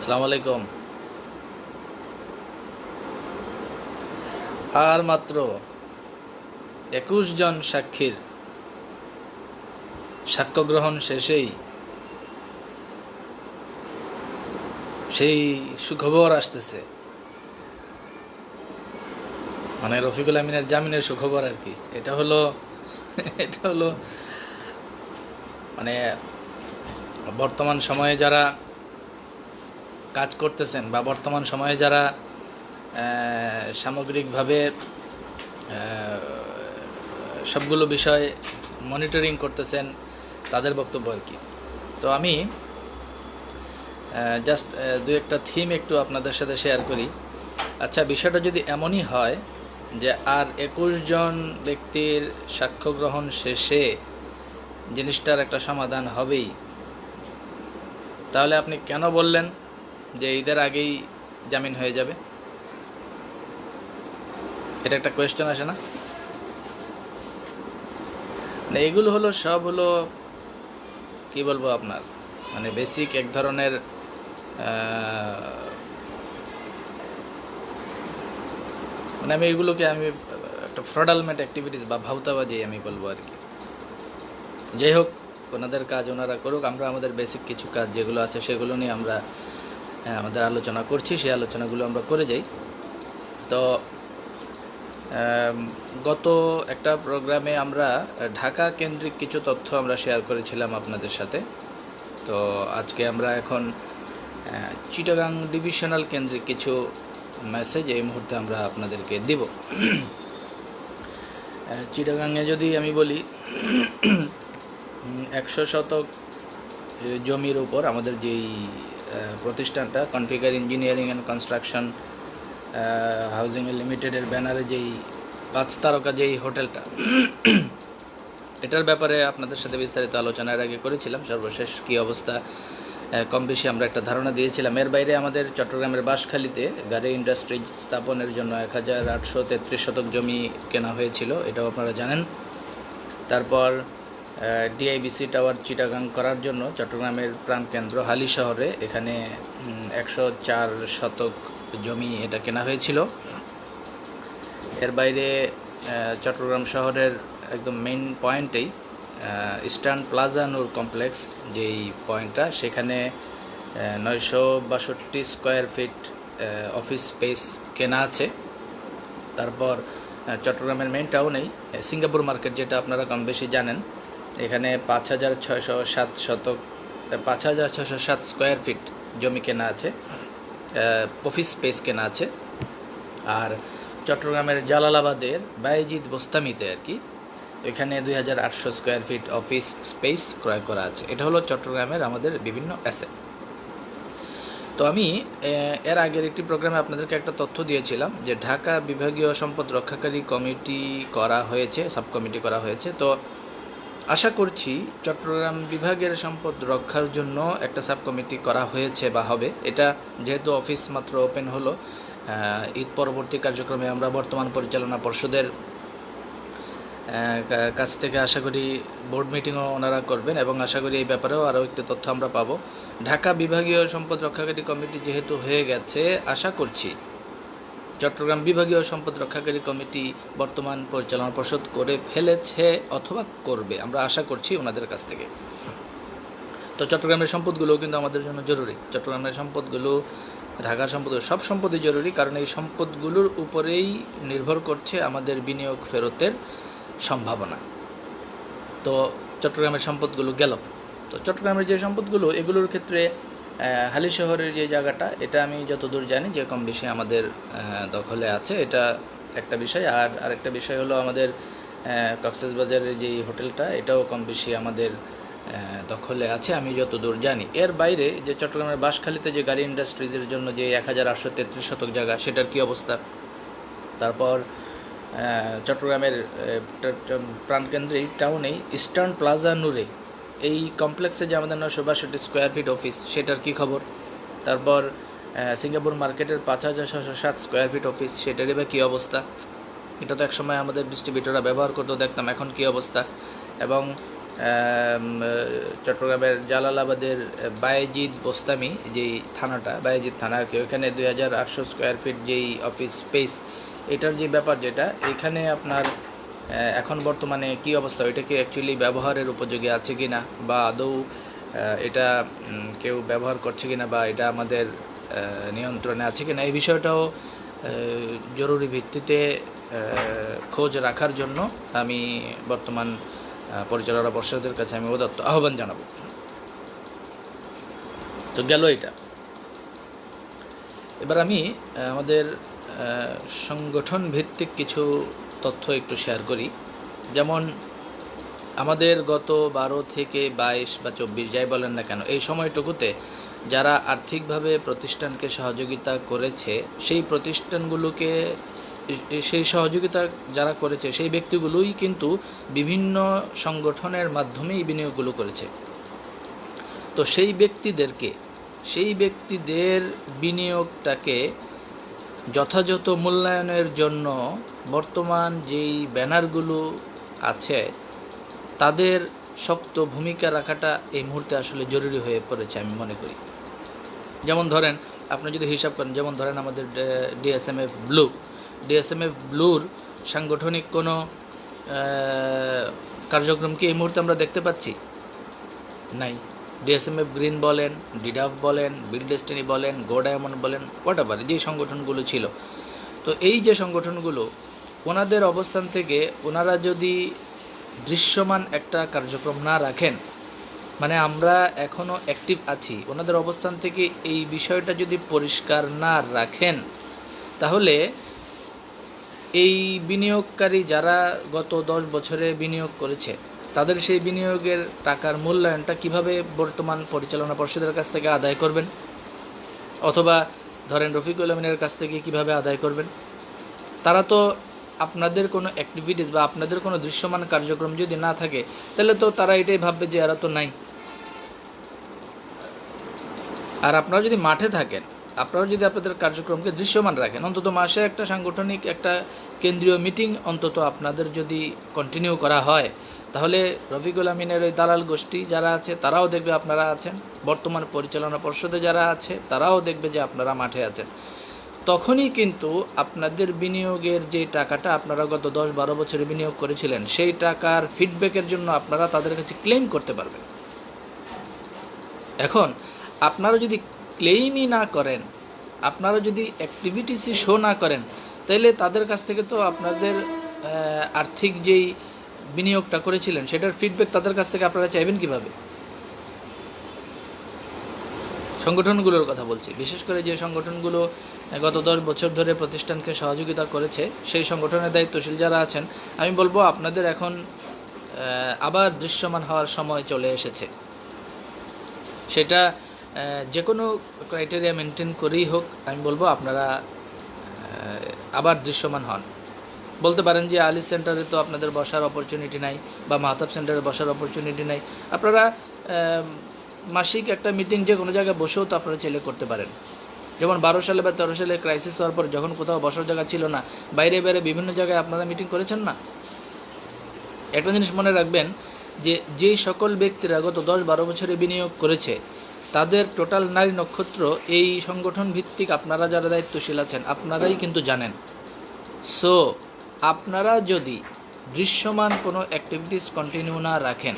আসসালামু আলাইকুম। আর মাত্র একুশ জন সাক্ষীর সাক্ষ্য গ্রহণ শেষেই সেই সুখবর আসতেছে। মানে রফিকুল আমিনের জামিনের সুখবর আর কি। এটা হলো এটা হলো মানে বর্তমান সময়ে যারা কাজ করতেছেন বা বর্তমান সময়ে যারা সামগ্রিকভাবে সবগুলো বিষয় মনিটরিং করতেছেন, তাদের বক্তব্য আর কি। তো আমি জাস্ট দু একটা থিম একটু আপনাদের সাথে শেয়ার করি। আচ্ছা বিষয়টা যদি এমনই হয় যে আর একুশ জন ব্যক্তির সাক্ষ্য গ্রহণ শেষে জিনিসটার একটা সমাধান হবেই, তাহলে আপনি কেন বললেন? যে ঈদের আগেই জামিন হয়ে যাবে। এটা একটা কোয়েশ্চেন আসে না? মানে এগুলো হলো, সব হলো, কি বলব আপনার? মানে বেসিক এক ধরনের মানে আমি এগুলোকে আমি একটা ফ্রডালমেন্ট অ্যাক্টিভিটিস বা ভাউতাবাজি আমি বলব আর কি। যাই হোক, ওনাদের কাজ ওনারা করুক, আমরা আমাদের বেসিক কিছু কাজ যেগুলো আছে সেগুলো নিয়ে আমরা আমাদের আলোচনা করছি, সেই আলোচনাগুলো আমরা করে যাই। তো গত একটা প্রোগ্রামে আমরা ঢাকা কেন্দ্রিক কিছু তথ্য আমরা শেয়ার করেছিলাম আপনাদের সাথে। তো, আজকে আমরা এখন চিটাগাং ডিভিশনাল কেন্দ্রিক কিছু মেসেজ এই মুহূর্তে আমরা আপনাদেরকে দিব। চিটাগাংয়ে যদি আমি বলি একশো শতক জমির উপর আমাদের যেই প্রতিষ্ঠানটা configure engineering and construction housing লিমিটেডের ব্যানারে যেই পাঁচ তারকা যেই হোটেলটা। এটার ব্যাপারে আপনাদের সাথে বিস্তারিত আলোচনা এর আগে করেছিলাম। সর্বশেষ কী অবস্থা কম বেশি আমরা একটা ধারণা দিয়েছিলাম। এর বাইরে আমাদের চট্টগ্রামের বাঁশখালীতে গাড়ি ইন্ডাস্ট্রি স্থাপনের জন্য এক হাজার আটশো তেত্রিশ শতক জমি কেনা হয়েছিল, এটাও আপনারা জানেন। তারপর ডিআইবিসি টাওয়ার চিটাগাং করার জন্য চট্টগ্রামের প্রাণকেন্দ্র হালি শহরে এখানে একশো চার শতক জমি এটা কেনা হয়েছিল। এর বাইরে চট্টগ্রাম শহরের একদম মেইন পয়েন্টেই ইস্টার্ন প্লাজা নূর কমপ্লেক্স যেই পয়েন্টটা সেখানে নয়শো বাষট্টি স্কোয়ার ফিট অফিস স্পেস কেনা আছে। তারপর চট্টগ্রামের মেইন টাউনেই সিঙ্গাপুর মার্কেট যেটা আপনারা কম বেশি জানেন এখানে পাঁচ হাজার ছয়শো সাত শতক পাঁচ হাজার ছশো সাত স্কোয়ার ফিট জমি কেনা আছে অফিস স্পেস কেনা আছে। আর চট্টগ্রামের জালালাবাদের বাইজিদ বোস্তামিতে আর কি, এখানে দুই হাজার আটশো স্কোয়ার ফিট অফিস স্পেস ক্রয় করা আছে। এটা হলো চট্টগ্রামের আমাদের বিভিন্ন অ্যাসেট তো আমি এর আগের একটি প্রোগ্রামে আপনাদেরকে একটা তথ্য দিয়েছিলাম যে ঢাকা বিভাগীয় সম্পদ রক্ষাকারী কমিটি করা হয়েছে সাব কমিটি করা হয়েছে। তো আশা করছি চট্টগ্রাম বিভাগের সম্পদ রক্ষার জন্য একটা সাব কমিটি করা হয়েছে বা হবে। এটা যেহেতু অফিস মাত্র ওপেন হলো ঈদ পরবর্তী কার্যক্রমে আমরা বর্তমান পরিচালনা পর্ষদের কাছ থেকে আশা করি বোর্ড মিটিংও ওনারা করবেন এবং আশা করি এই ব্যাপারেও আরও একটি তথ্য আমরা পাবো। ঢাকা বিভাগীয় সম্পদ রক্ষাকারী কমিটি যেহেতু হয়ে গেছে, আশা করছি চট্টগ্রাম বিভাগীয় সম্পদ রক্ষাকারী কমিটি বর্তমান পরিচালনা পর্ষদ করে ফেলেছে অথবা করবে। আমরা আশা করছি ওনাদের কাছ থেকে। তো চট্টগ্রামের সম্পদগুলোও কিন্তু আমাদের জন্য জরুরি। চট্টগ্রামের সম্পদগুলো, ঢাকার সম্পদ, সব সম্পদই জরুরি কারণ এই সম্পদগুলোর উপরেই নির্ভর করছে আমাদের বিনিয়োগ ফেরতের সম্ভাবনা। তো চট্টগ্রামের সম্পদগুলো গেল। তো চট্টগ্রামের যে সম্পদগুলো, এগুলোর ক্ষেত্রে হালি শহরের যে জায়গাটা, এটা আমি যতদূর জানি যে কম বেশি আমাদের দখলে আছে। এটা একটা বিষয়। আর আরেকটা বিষয় হলো আমাদের কক্সবাজারের যে হোটেলটা, এটাও কম বেশি আমাদের দখলে আছে, আমি যতদূর জানি। এর বাইরে যে চট্টগ্রামের বাঁশখালীতে যে গাড়ি ইন্ডাস্ট্রিজের জন্য যে এক হাজার আটশো তেত্রিশ শতক জায়গা, সেটার কী অবস্থা? তারপর চট্টগ্রামের প্রাণকেন্দ্রেই টাউনেই ইস্টার্ন প্লাজা নূরে এই কমপ্লেক্সে যে আমাদের নশো বাষট্টি স্কোয়ার ফিট অফিস সেটার কি খবর? তারপর সিঙ্গাপুর মার্কেটের পাঁচ হাজার ছশো সাত স্কোয়ার ফিট অফিস সেটারই বা কী অবস্থা? এটা তো একসময় আমাদের ডিস্ট্রিবিউটররা ব্যবহার করতো, দেখতাম এখন কী অবস্থা। এবং চট্টগ্রামের জালালাবাদের বায়েজিদ বোস্তামি যেই থানাটা, বায়েজিদ থানা আর কি, ওইখানে দুই হাজার আটশো স্কোয়ার ফিট যেই অফিস স্পেস এটার যে ব্যাপার যেটা, এখানে আপনার এখন বর্তমানে কি অবস্থা? এটা কি অ্যাকচুয়ালি ব্যবহারের উপযোগী আছে কি না বা আদৌ এটা কেউ ব্যবহার করছে কি না বা এটা আমাদের নিয়ন্ত্রণে আছে কি না এই বিষয়টাও জরুরি ভিত্তিতে খোঁজ রাখার জন্য আমি বর্তমান পরিচালনা পর্ষদের কাছে আমি উদত্ত আহ্বান জানাব। তো গেল এটা। এবার আমি আমাদের সংগঠন ভিত্তিক কিছু তথ্য একটু শেয়ার করি। যেমন, আমাদের গত বারো থেকে বাইশ বা চব্বিশ যাই বলেন না কেন, এই সময়টুকুতে যারা আর্থিকভাবে প্রতিষ্ঠানকে সহযোগিতা করেছে, সেই প্রতিষ্ঠানগুলোকে, সেই সহযোগিতা যারা করেছে, সেই ব্যক্তিগুলোই কিন্তু বিভিন্ন সংগঠনের মাধ্যমেই বিনিয়োগগুলো করেছে। তো সেই ব্যক্তিদেরকে, সেই ব্যক্তিদের বিনিয়োগটাকে যথাযথ মূল্যায়নের জন্য বর্তমান যেই ব্যানারগুলো আছে, তাদের শক্ত ভূমিকা রাখাটা এই মুহূর্তে আসলে জরুরি হয়ে পড়েছে আমি মনে করি। যেমন ধরেন, আপনি যদি হিসাব করেন, যেমন ধরেন আমাদের ডিএসএমএফ ব্লু, ডিএসএমএফ ব্লুর সাংগঠনিক কোনো কার্যক্রম কি এই মুহূর্তে আমরা দেখতে পাচ্ছি? নাই। ডিএসএমএফ গ্রিন বলেন ডিডাফ বলেন বিল ডেস্টিনি বলেন গো ডায়মন্ড বলেন হোয়াট এভার যে সংগঠনগুলো ছিল। তো এই যে সংগঠনগুলো, ওনাদের অবস্থান থেকে ওনারা যদি দৃশ্যমান একটা কার্যক্রম না রাখেন মানে আমরা এখনও অ্যাক্টিভ আছি, ওনাদের অবস্থান থেকে এই বিষয়টা যদি পরিষ্কার না রাখেন, তাহলে এই বিনিয়োগকারী যারা গত দশ বছরে বিনিয়োগ করেছে তাদের সেই বিনিয়োগের টাকার মূল্যায়নটা কীভাবে বর্তমান পরিচালনা পর্ষদের কাছ থেকে আদায় করবেন? অথবা ধরেন রফিকুল আমিনের কাছ থেকে কীভাবে আদায় করবেন? তারা তো আপনাদের কোনো অ্যাক্টিভিটিস বা আপনাদের কোনো দৃশ্যমান কার্যক্রম যদি না থাকে, তাহলে তো তারা এটাই ভাববে যে এরা তো নাই। আর আপনারা যদি মাঠে থাকেন, আপনারা যদি আপনাদের কার্যক্রমকে দৃশ্যমান রাখেন, অন্তত মাসে একটা সাংগঠনিক একটা কেন্দ্রীয় মিটিং অন্তত আপনাদের যদি কন্টিনিউ করা হয় তাহলে রফিকুল আমিনের ওই দালাল গোষ্ঠী যারা আছে, তারাও দেখবে আপনারা আছেন। বর্তমান পরিচালনা পর্ষদে যারা আছে, তারাও দেখবে যে আপনারা মাঠে আছেন। তখনই কিন্তু আপনাদের বিনিয়োগের যে টাকাটা আপনারা গত দশ বারো বছরে বিনিয়োগ করেছিলেন, সেই টাকার ফিডব্যাকের জন্য আপনারা তাদের কাছে ক্লেম করতে পারবেন। এখন, আপনারা যদি ক্লেইমই না করেন, আপনারা যদি অ্যাক্টিভিটিসই শো না করেন তাহলে তাদের কাছ থেকে তো আপনাদের আর্থিক যেই বিনিয়োগটা করেছিলেন, সেটার ফিডব্যাক তাদের কাছ থেকে আপনারা চাইবেন কীভাবে? সংগঠনগুলোর কথা বলছি। বিশেষ করে যে সংগঠনগুলো গত দশ বছর ধরে প্রতিষ্ঠানকে সহযোগিতা করেছে, সেই সংগঠনের দায়িত্বশীল যারা আছেন, আমি বলব আপনাদের এখন আবার দৃশ্যমান হওয়ার সময় চলে এসেছে। সেটা যে কোনো ক্রাইটেরিয়া মেনটেন করেই হোক, আমি বলব আপনারা আবার দৃশ্যমান হন। বলতে পারেন যে আলিস সেন্টারে তো আপনাদের বসার অপরচুনিটি নাই বা মাহতাব সেন্টারে বসার অপরচুনিটি নাই। আপনারা মাসিক একটা মিটিং যে কোনো জায়গায় বসেও তো আপনারা চাইলে করতে পারেন। যেমন বারো সালে বা তেরো সালে ক্রাইসিস হওয়ার পর যখন কোথাও বসার জায়গা ছিল না, বাইরে বাইরে বিভিন্ন জায়গায় আপনারা মিটিং করেছেন না? একটা জিনিস মনে রাখবেন যে যেই সকল ব্যক্তিরা গত দশ বারো বছরে বিনিয়োগ করেছে, তাদের টোটাল নারী নক্ষত্র এই সংগঠন ভিত্তিক আপনারা যারা দায়িত্বশীল আছেন, আপনারাই কিন্তু জানেন। সো আপনারা যদি দৃশ্যমান কোনো অ্যাক্টিভিটিস কন্টিনিউ না রাখেন,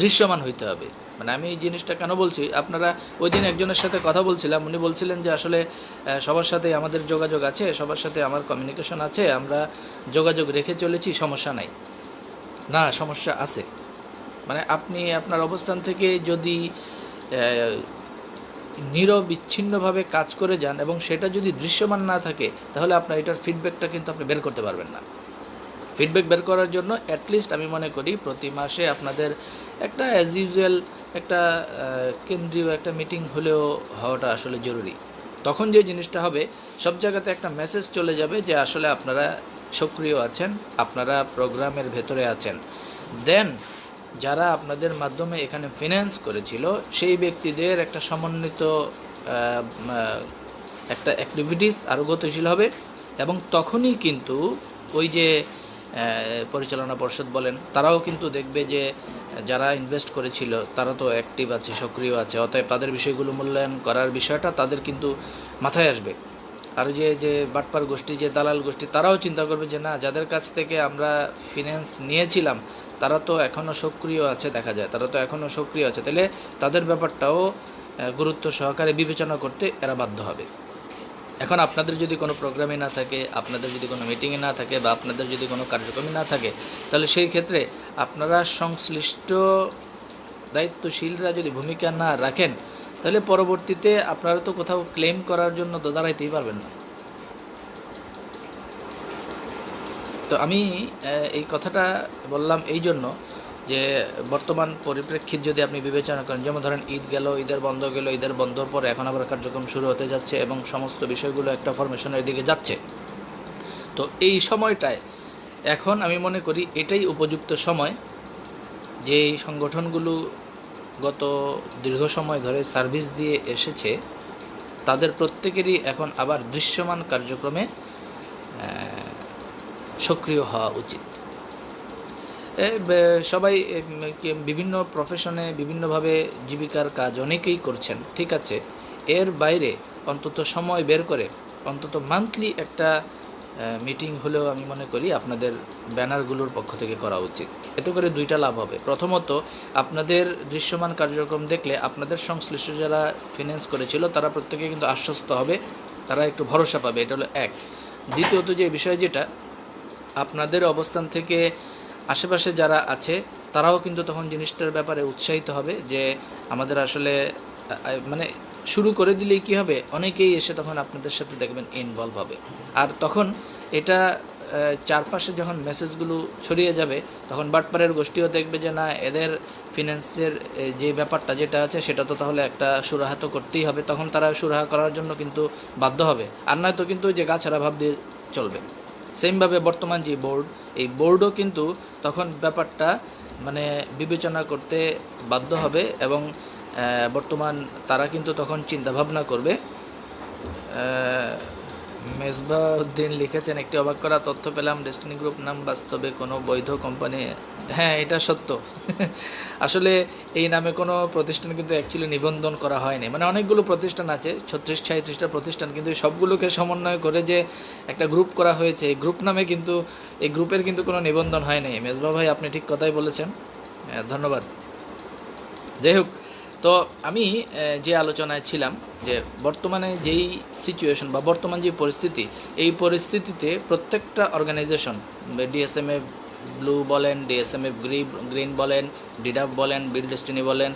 দৃশ্যমান হইতে হবে। মানে আমি এই জিনিসটা কেন বলছি? আপনারা ওই দিন একজনের সাথে কথা বলছিলাম, উনি বলছিলেন যে আসলে সবার সাথে আমাদের যোগাযোগ আছে, সবার সাথে আমার কমিউনিকেশন আছে, আমরা যোগাযোগ রেখে চলেছি, সমস্যা নাই। না, সমস্যা আছে। মানে আপনি আপনার অবস্থান থেকে যদি নিরবিচ্ছিন্নভাবে কাজ করে যান এবং সেটা যদি দৃশ্যমান না থাকে, তাহলে আপনার এটার ফিডব্যাকটা কিন্তু আপনি বের করতে পারবেন না। ফিডব্যাক বের করার জন্য অ্যাটলিস্ট আমি মনে করি প্রতি মাসে আপনাদের একটা অ্যাজ ইউজুয়াল একটা কেন্দ্রীয় একটা মিটিং হলেও হওয়াটা আসলে জরুরি। তখন যে জিনিসটা হবে, সব জায়গাতে একটা মেসেজ চলে যাবে যে আসলে আপনারা সক্রিয় আছেন, আপনারা প্রোগ্রামের ভেতরে আছেন। দেন যারা আপনাদের মাধ্যমে এখানে ফিন্যান্স করেছিল, সেই ব্যক্তিদের একটা সমন্বিত একটা অ্যাক্টিভিটিস আরও গতিশীল হবে এবং তখনই কিন্তু ওই যে পরিচালনা পর্ষদ বলেন, তারাও কিন্তু দেখবে যে যারা ইনভেস্ট করেছিল, তারা তো অ্যাক্টিভ আছে, সক্রিয় আছে, অতএব তাদের বিষয়গুলো মূল্যায়ন করার বিষয়টা তাদের কিন্তু মাথায় আসবে। আর যে যে বাটপার গোষ্ঠী, যে দালাল গোষ্ঠী, তারাও চিন্তা করবে যে না, যাদের কাছ থেকে আমরা ফিনান্স নিয়েছিলাম তারা তো এখনও সক্রিয় আছে, দেখা যায়। তারা তো এখনও সক্রিয় আছে। তাহলে তাদের ব্যাপারটাও গুরুত্ব সহকারে বিবেচনা করতে এরা বাধ্য হবে। এখন আপনাদের যদি কোনো প্রোগ্রামে না থাকে, আপনাদের যদি কোনো মিটিংয়ে না থাকে বা আপনাদের যদি কোনো কার্যক্রমে না থাকে, তাহলে সেই ক্ষেত্রে আপনারা সংশ্লিষ্ট দায়িত্বশীলরা যদি ভূমিকা না রাখেন, তাহলে পরবর্তীতে আপনারা তো কোথাও ক্লেম করার জন্য তো দাঁড়াইতেই পারবেন না। তো আমি এই কথাটা বললাম এই জন্য যে বর্তমান পরিপ্রেক্ষিত যদি আপনি বিবেচনা করেন, যেমন ধরেন ঈদ গেল, ঈদের বন্ধ গেল, ঈদের বন্ধর পর এখন আবার কার্যক্রম শুরু হতে যাচ্ছে এবং সমস্ত বিষয়গুলো একটা ফরমেশনের দিকে যাচ্ছে। তো এই সময়টায় এখন আমি মনে করি এটাই উপযুক্ত সময় যে এই সংগঠনগুলো গত দীর্ঘ সময় ধরে সার্ভিস দিয়ে এসেছে, তাদের প্রত্যেকেরই এখন আবার দৃশ্যমান কার্যক্রমে সক্রিয় হওয়া উচিত। সবাই বিভিন্ন প্রফেশনে বিভিন্নভাবে জীবিকার কাজ অনেকেই করছেন, ঠিক আছে? এর বাইরে অন্তত সময় বের করে, অন্তত মান্থলি একটা মিটিং হলেও আমি মনে করি আপনাদের ব্যানারগুলোর পক্ষ থেকে করা উচিত। এতে করে দুইটা লাভ হবে। প্রথমত, আপনাদের দৃশ্যমান কার্যক্রম দেখলে আপনাদের সংশ্লিষ্ট যারা ফিনান্স করেছিল, তারা প্রত্যেকে কিন্তু আশ্বস্ত হবে, তারা একটু ভরসা পাবে, এটা হলো এক। দ্বিতীয়ত যে বিষয় যেটা আপনাদের অবস্থান থেকে আশেপাশে যারা আছে, তারাও কিন্তু তখন জিনিসটার ব্যাপারে উৎসাহিত হবে যে আমাদের আসলে মানে শুরু করে দিলেই কি হবে? অনেকেই এসে তখন আপনাদের সাথে দেখবেন ইনভলভ হবে। আর তখন এটা চারপাশে যখন মেসেজগুলো ছড়িয়ে যাবে, তখন বাটপারের গোষ্ঠীও দেখবে যে না, এদের ফিনান্সের যে ব্যাপারটা যেটা আছে, সেটা তো তাহলে একটা সুরাহা তো করতেই হবে। তখন তারা সুরাহা করার জন্য কিন্তু বাধ্য হবে। আর নয়তো কিন্তু যে গাছারা ভাব দিয়ে চলবে। সেমভাবে বর্তমান যে বোর্ড এই বোর্ডও কিন্তু তখন ব্যাপারটা মানে বিবেচনা করতে বাধ্য হবে এবং বর্তমান তারা কিন্তু তখন চিন্তাভাবনা করবে। মেজবাউদ্দিন লিখেছেন একটি অবাক করা তথ্য পেলাম ডেস্টিনি গ্রুপ নাম বাস্তবে কোনো বৈধ কোম্পানি হ্যাঁ এটা সত্য। আসলে এই নামে কোনো প্রতিষ্ঠান কিন্তু অ্যাকচুয়ালি নিবন্ধন করা হয়নি। মানে অনেকগুলো প্রতিষ্ঠান আছে ছত্রিশ সাঁত্রিশটা প্রতিষ্ঠান কিন্তু সবগুলোকে সমন্বয় করে যে একটা গ্রুপ করা হয়েছে এই গ্রুপ নামে কিন্তু এই গ্রুপের কিন্তু কোনো নিবন্ধন হয়নি। মেজবা ভাই আপনি ঠিক কথাই বলেছেন। হ্যাঁ, ধন্যবাদ। যাই হোক তো আমি যে আলোচনায় ছিলাম যে বর্তমানে যেই সিচুয়েশন বা বর্তমান যে পরিস্থিতি, এই পরিস্থিতিতে প্রত্যেকটা অর্গানাইজেশন ডিএসএমএফ ব্লু বলেন ডিএসএমএফ গ্রিন গ্রিন বলেন ডিডাফ বলেন বিল ডেস্টিনি বলেন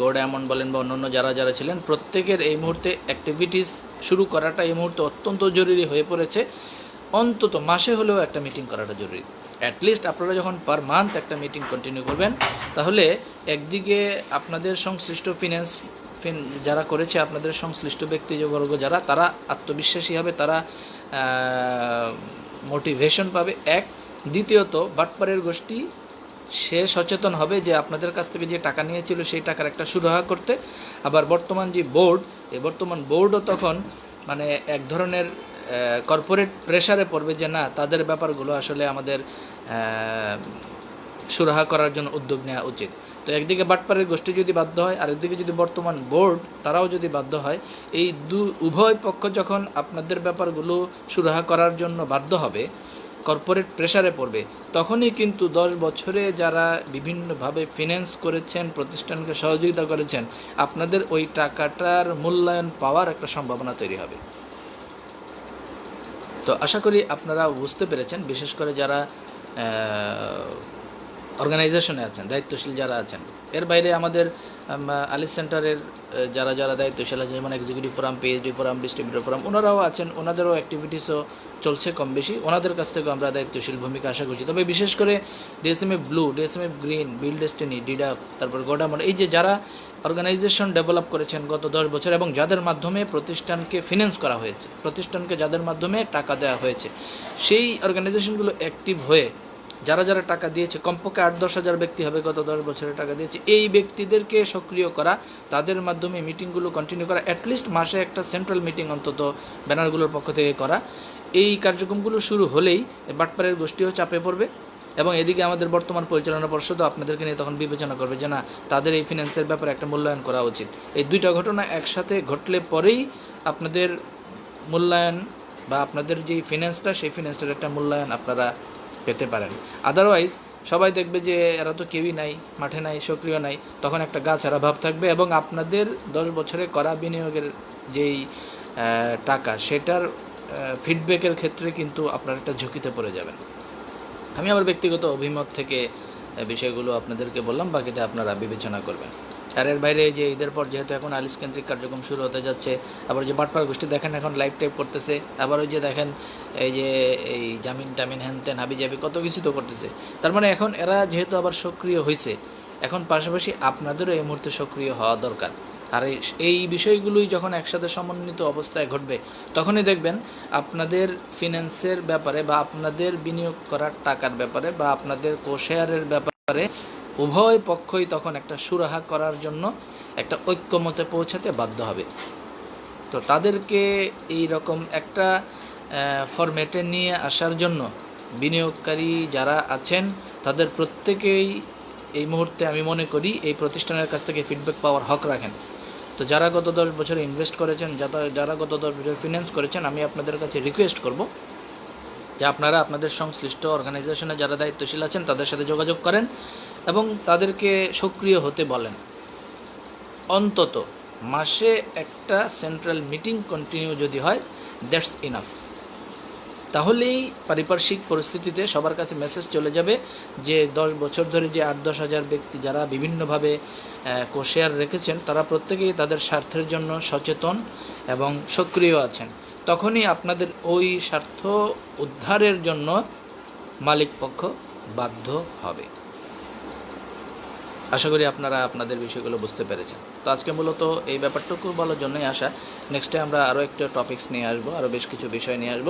গো ডায়মন্ড বলেন বা অন্যান্য যারা যারা ছিলেন, প্রত্যেকের এই মুহূর্তে অ্যাক্টিভিটিস শুরু করাটা এই মুহূর্তে অত্যন্ত জরুরি হয়ে পড়েছে। অন্তত মাসে হলেও একটা মিটিং করাটা জরুরি। অ্যাটলিস্ট আপনারা যখন পার মান্থ একটা মিটিং কন্টিনিউ করবেন, তাহলে একদিকে আপনাদের সংশ্লিষ্ট ফিনান্স ফিন যারা করেছে আপনাদের সংশ্লিষ্ট ব্যক্তিবর্গ যারা, তারা আত্মবিশ্বাসী হবে, তারা মোটিভেশন পাবে, এক। দ্বিতীয়ত, বাটপারের গোষ্ঠী সে সচেতন হবে যে আপনাদের কাছ থেকে যে টাকা নিয়েছিল, সেই টাকার একটা সুরাহা করতে। আবার বর্তমান যে বোর্ড এই বর্তমান বোর্ডও তখন মানে এক ধরনের কর্পোরেট প্রেশারে পড়বে যে না, তাদের ব্যাপারগুলো আসলে আমাদের সুরাহা করার জন্য উদ্যোগ নেওয়া উচিত। তো একদিকে বাটপাড়ের গোষ্ঠী যদি বাধ্য হয় আর আরেকদিকে যদি বর্তমান বোর্ড তারাও যদি বাধ্য হয়, এই দু, উভয় পক্ষ যখন আপনাদের ব্যাপারগুলো সুরাহা করার জন্য বাধ্য হবে কর্পোরেট প্রেশারে পড়বে, তখনই কিন্তু দশ বছরে যারা বিভিন্নভাবে ফিন্যান্স করেছেন, প্রতিষ্ঠানকে সহযোগিতা করেছেন, আপনাদের ওই টাকাটার মূল্যায়ন পাওয়ার একটা সম্ভাবনা তৈরি হবে। তো আশা করি আপনারা বুঝতে পেরেছেন বিশেষ করে যারা অর্গানাইজেশনে আছেন দায়িত্বশীল যারা আছেন। এর বাইরে আমাদের আম, আলিস সেন্টারের যারা যারা দায়িত্বশীল আছে যেমন executive forum PhD forum distributor forum ওনারাও আছেন ওনাদেরও অ্যাক্টিভিটিসও চলছে কম বেশি। ওনাদের কাছ থেকেও আমরা দায়িত্বশীল ভূমিকা আশা করছি। তবে বিশেষ করে DSMF blue DSMF green bill destiny ডিডাফ তারপর গোডামন এই যে যারা অর্গানাইজেশন ডেভেলপ করেছেন গত দশ বছর এবং যাদের মাধ্যমে প্রতিষ্ঠানকে ফিনান্স করা হয়েছে, প্রতিষ্ঠানকে যাদের মাধ্যমে টাকা দেওয়া হয়েছে, সেই অর্গানাইজেশনগুলো অ্যাক্টিভ হয়ে যারা যারা টাকা দিয়েছে, কমপক্ষে আট দশ হাজার ব্যক্তি হবে গত দশ বছরে টাকা দিয়েছে, এই ব্যক্তিদেরকে সক্রিয় করা, তাদের মাধ্যমে মিটিংগুলো কন্টিনিউ করা অ্যাটলিস্ট মাসে একটা সেন্ট্রাল মিটিং অন্তত ব্যানারগুলোর পক্ষ থেকে করা। এই কার্যক্রমগুলো শুরু হলেই বাটপাড়ের গোষ্ঠীও চাপে পড়বে। এবং এদিকে আমাদের বর্তমান পরিচালনা পর্ষদও আপনাদেরকে নিয়ে তখন বিবেচনা করবে যে না, তাদের এই ফিন্যান্সের ব্যাপারে একটা মূল্যায়ন করা উচিত। এই দুইটা ঘটনা একসাথে ঘটলে পরেই আপনাদের মূল্যায়ন বা আপনাদের যে ফিন্যান্সটা সেই ফিন্যান্সটার একটা মূল্যায়ন আপনারা পেতে পারেন। আদারওয়াইজ সবাই দেখবে যে এরা তো কেউই নাই, মাঠে নাই, সক্রিয় নাই, তখন একটা গাছারা ভাব থাকবে এবং আপনাদের দশ বছরে করা বিনিয়োগের যেই টাকা, সেটার ফিডব্যাকের ক্ষেত্রে কিন্তু আপনারা একটা ঝুঁকিতে পড়ে যাবেন। আমি আমার ব্যক্তিগত অভিমত থেকে বিষয়গুলো আপনাদেরকে বললাম, বাকিটা আপনারা বিবেচনা করবেন। আর এর বাইরে যে ঈদের পর যেহেতু এখন আলিস কেন্দ্রিক কার্যক্রম শুরু হতে যাচ্ছে, আবার যে বাটপার গোষ্ঠী দেখেন এখন লাইভ টাইপ করতেছে, আবার ওই যে দেখেন এই যে এই জামিন টামিন হ্যান ত্যান হাবি জাবি কত কিছু তো করতেছে। তার মানে এখন এরা যেহেতু আবার সক্রিয় হয়েছে এখন পাশাপাশি আপনাদেরও এই মুহূর্তে সক্রিয় হওয়া দরকার। আর এই বিষয়গুলোই যখন একসাথে সমন্বিত অবস্থায় ঘটবে, তখনই দেখবেন আপনাদের ফিন্যান্সের ব্যাপারে বা আপনাদের বিনিয়োগ করার টাকার ব্যাপারে বা আপনাদের কোশেয়ারের ব্যাপারে উভয় পক্ষই তখন একটা সুরাহা করার জন্য একটা ঐক্যমতে পৌঁছাতে বাধ্য হবে। তো তাদেরকে এই রকম একটা ফরম্যাটে নিয়ে আসার জন্য বিনিয়োগকারী যারা আছেন, তাদের প্রত্যেকেই এই মুহূর্তে আমি মনে করি এই প্রতিষ্ঠানের কাছ থেকে ফিডব্যাক পাওয়ার হক রাখেন। তো যারা গত দশ বছরে ইনভেস্ট করেছেন যারা যারা গত দশ বছর ফিনান্স করেছেন, আমি আপনাদের কাছে রিকোয়েস্ট করব যে আপনারা আপনাদের সংশ্লিষ্ট অর্গানাইজেশনে যারা দায়িত্বশীল আছেন, তাদের সাথে যোগাযোগ করেন এবং তাদেরকে সক্রিয় হতে বলেন। অন্তত মাসে একটা সেন্ট্রাল মিটিং কন্টিনিউ যদি হয় দ্যাটস ইনাফ তাহলেই পারিপার্শ্বিক পরিস্থিতিতে সবার কাছে মেসেজ চলে যাবে যে দশ বছর ধরে যে আট দশ হাজার ব্যক্তি যারা বিভিন্নভাবে কোশেয়ার রেখেছেন, তারা প্রত্যেকেই তাদের স্বার্থের জন্য সচেতন এবং সক্রিয় আছেন। তখনই আপনাদের ওই স্বার্থ উদ্ধারের জন্য মালিক পক্ষ বাধ্য হবে। আশা করি আপনারা আপনাদের বিষয়গুলো বুঝতে পেরেছেন। তো আজকে মূলত এই ব্যাপারটুকু বলার জন্যই আসা। নেক্সটে আমরা আরও একটা টপিক্স নিয়ে আসব আরও বেশ কিছু বিষয় নিয়ে আসব।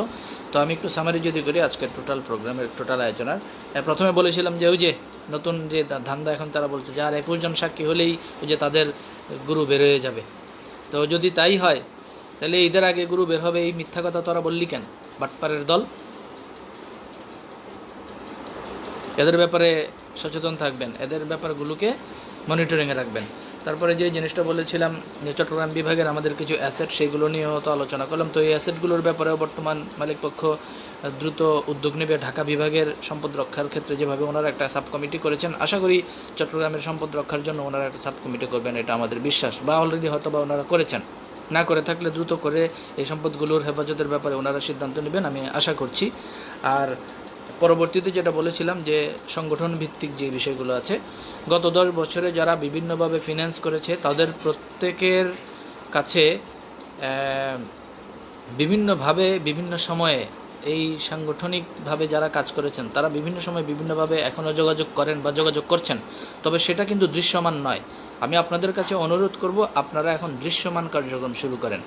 তো আমি একটু সামারি যদি করি, আজকের টোটাল প্রোগ্রামের টোটাল আয়োজনার। প্রথমে বলেছিলাম যে, ওই যে নতুন যে ধান্দা এখন তারা বলছে যে, আর একুশ জন সাক্ষী হলেই ওই যে তাদের গুরু বের হয়ে যাবে। তো যদি তাই হয়, তাহলে ঈদের আগে গুরু বের হবে এই মিথ্যা কথা তোরা বললি কেন? বাটপারের দল। এদের ব্যাপারে সচেতন থাকবেন। এদের ব্যাপারগুলোকে মনিটরিংয়ে রাখবেন। তারপরে যে জিনিসটা বলেছিলাম, যে চট্টগ্রাম বিভাগের আমাদের কিছু অ্যাসেট সেগুলো নিয়েও তো আলোচনা করলাম। তো এই অ্যাসেটগুলোর ব্যাপারেও বর্তমান মালিকপক্ষ দ্রুত উদ্যোগ নেবে। ঢাকা বিভাগের সম্পদ রক্ষার ক্ষেত্রে যেভাবে ওনারা একটা সাব কমিটি করেছেন, আশা করি চট্টগ্রামের সম্পদ রক্ষার জন্য ওনারা একটা সাব কমিটি করবেন, এটা আমাদের বিশ্বাস। বা অলরেডি হয়তো বা ওনারা করেছেন। না করে থাকলে দ্রুত করে এই সম্পদগুলোর হেফাজতের ব্যাপারে ওনারা সিদ্ধান্ত নেবেন, আমি আশা করছি। আর পরবর্তীতে যেটা বলেছিলাম যে সংগঠন ভিত্তিক যে বিষয়গুলো আছে, গত দশ বছরে যারা বিভিন্নভাবে ফিনান্স করেছে, তাদের প্রত্যেকের কাছে বিভিন্নভাবে, বিভিন্ন সময়ে এই সাংগঠনিকভাবে যারা কাজ করেছেন, তারা বিভিন্ন সময় বিভিন্নভাবে এখনও যোগাযোগ করেন বা যোগাযোগ করছেন। তবে সেটা কিন্তু দৃশ্যমান নয়। আমি আপনাদের কাছে অনুরোধ করব, আপনারা এখন দৃশ্যমান কার্যক্রম শুরু করেন।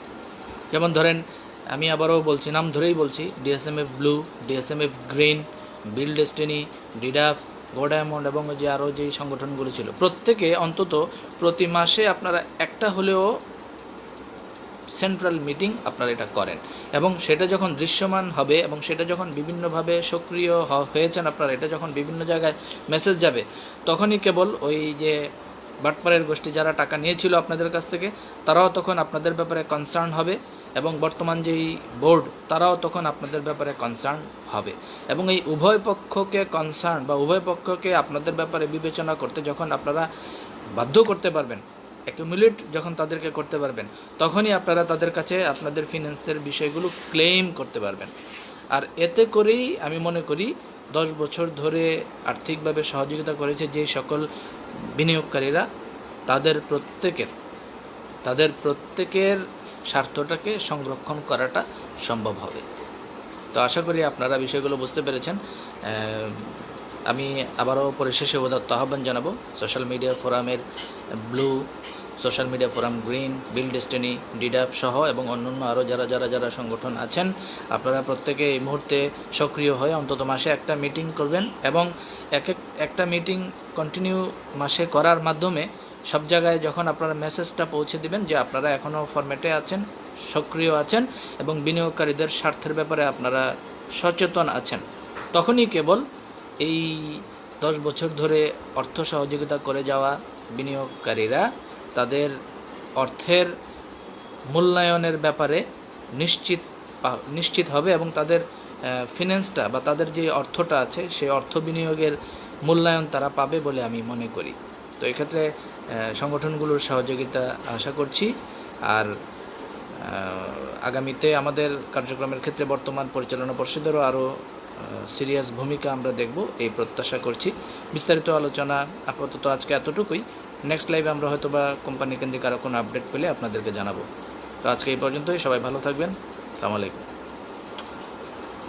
যেমন ধরেন, আমি আবারও বলছি, নাম ধরেই বলছি DSMF blue DSMF green bill destiny, ডিডাফ go diamond এবং যে আরও যেই সংগঠনগুলো ছিল। প্রত্যেকে অন্তত প্রতি মাসে আপনারা একটা হলেও সেন্ট্রাল মিটিং আপনারা এটা করেন। এবং সেটা যখন দৃশ্যমান হবে এবং সেটা যখন বিভিন্নভাবে সক্রিয় হয়েছেন আপনারা, এটা যখন বিভিন্ন জায়গায় মেসেজ যাবে, তখনই কেবল ওই যে বাটপাড়ের গোষ্ঠী যারা টাকা নিয়েছিল আপনাদের কাছ থেকে, তারাও তখন আপনাদের ব্যাপারে কনসার্ন হবে। এবং বর্তমান যেই বোর্ড, তারাও তখন আপনাদের ব্যাপারে কনসার্ন হবে। এবং এই উভয় পক্ষকে কনসার্ন বা উভয় পক্ষকে আপনাদের ব্যাপারে বিবেচনা করতে যখন আপনারা বাধ্য করতে পারবেন অ্যাকুমুলেট যখন তাদেরকে করতে পারবেন, তখনই আপনারা তাদের কাছে আপনাদের ফিনান্সের বিষয়গুলো ক্লেম করতে পারবেন। আর এতে করেই আমি মনে করি দশ বছর ধরে আর্থিকভাবে সহযোগিতা করেছে যে সকল বিনিয়োগকারীরা, তাদের প্রত্যেকের তাদের প্রত্যেকের স্বার্থটাকে সংরক্ষণ করাটা সম্ভব হবে। তো আশা করি আপনারা বিষয়গুলো বুঝতে পেরেছেন। আমি আবারও পরিশেষে উদাত্ত আহ্বান জানাব সোশ্যাল মিডিয়া ফোরামের blue social media forum green bill destiny ডিডাপ সহ এবং অন্যান্য আরও যারা যারা যারা সংগঠন আছেন, আপনারা প্রত্যেকে এই মুহূর্তে সক্রিয় হয়ে অন্তত মাসে একটা মিটিং করবেন এবং এক একটা মিটিং কন্টিনিউ মাসে করার মাধ্যমে সব জায়গায় যখন আপনারা মেসেজটা পৌঁছে দিবেন যে আপনারা এখনও ফরম্যাটে আছেন, সক্রিয় আছেন এবং বিনিয়োগকারীদের স্বার্থের ব্যাপারে আপনারা সচেতন আছেন, তখনই কেবল এই দশ বছর ধরে অর্থ সহযোগিতা করে যাওয়া বিনিয়োগকারীরা তাদের অর্থের মূল্যায়নের ব্যাপারে নিশ্চিত নিশ্চিত হবে এবং তাদের ফিনান্সটা বা তাদের যে অর্থটা আছে সেই অর্থ বিনিয়োগের মূল্যায়ন তারা পাবে বলে আমি মনে করি। তো এক্ষেত্রে সংগঠনগুলোর সহযোগিতা আশা করছি। আর আগামীতে আমাদের কার্যক্রমের ক্ষেত্রে বর্তমান পরিচালনা পর্ষদেরও আরও সিরিয়াস ভূমিকা আমরা দেখব, এই প্রত্যাশা করছি। বিস্তারিত আলোচনা আপাতত আজকে এতটুকুই। নেক্সট লাইভে আমরা হয়তো বা কোম্পানি কেন্দ্রিক আরও কোনো আপডেট পেলে আপনাদেরকে জানাব। তো আজকে এই পর্যন্তই, সবাই ভালো থাকবেন। আসসালামু আলাইকুম।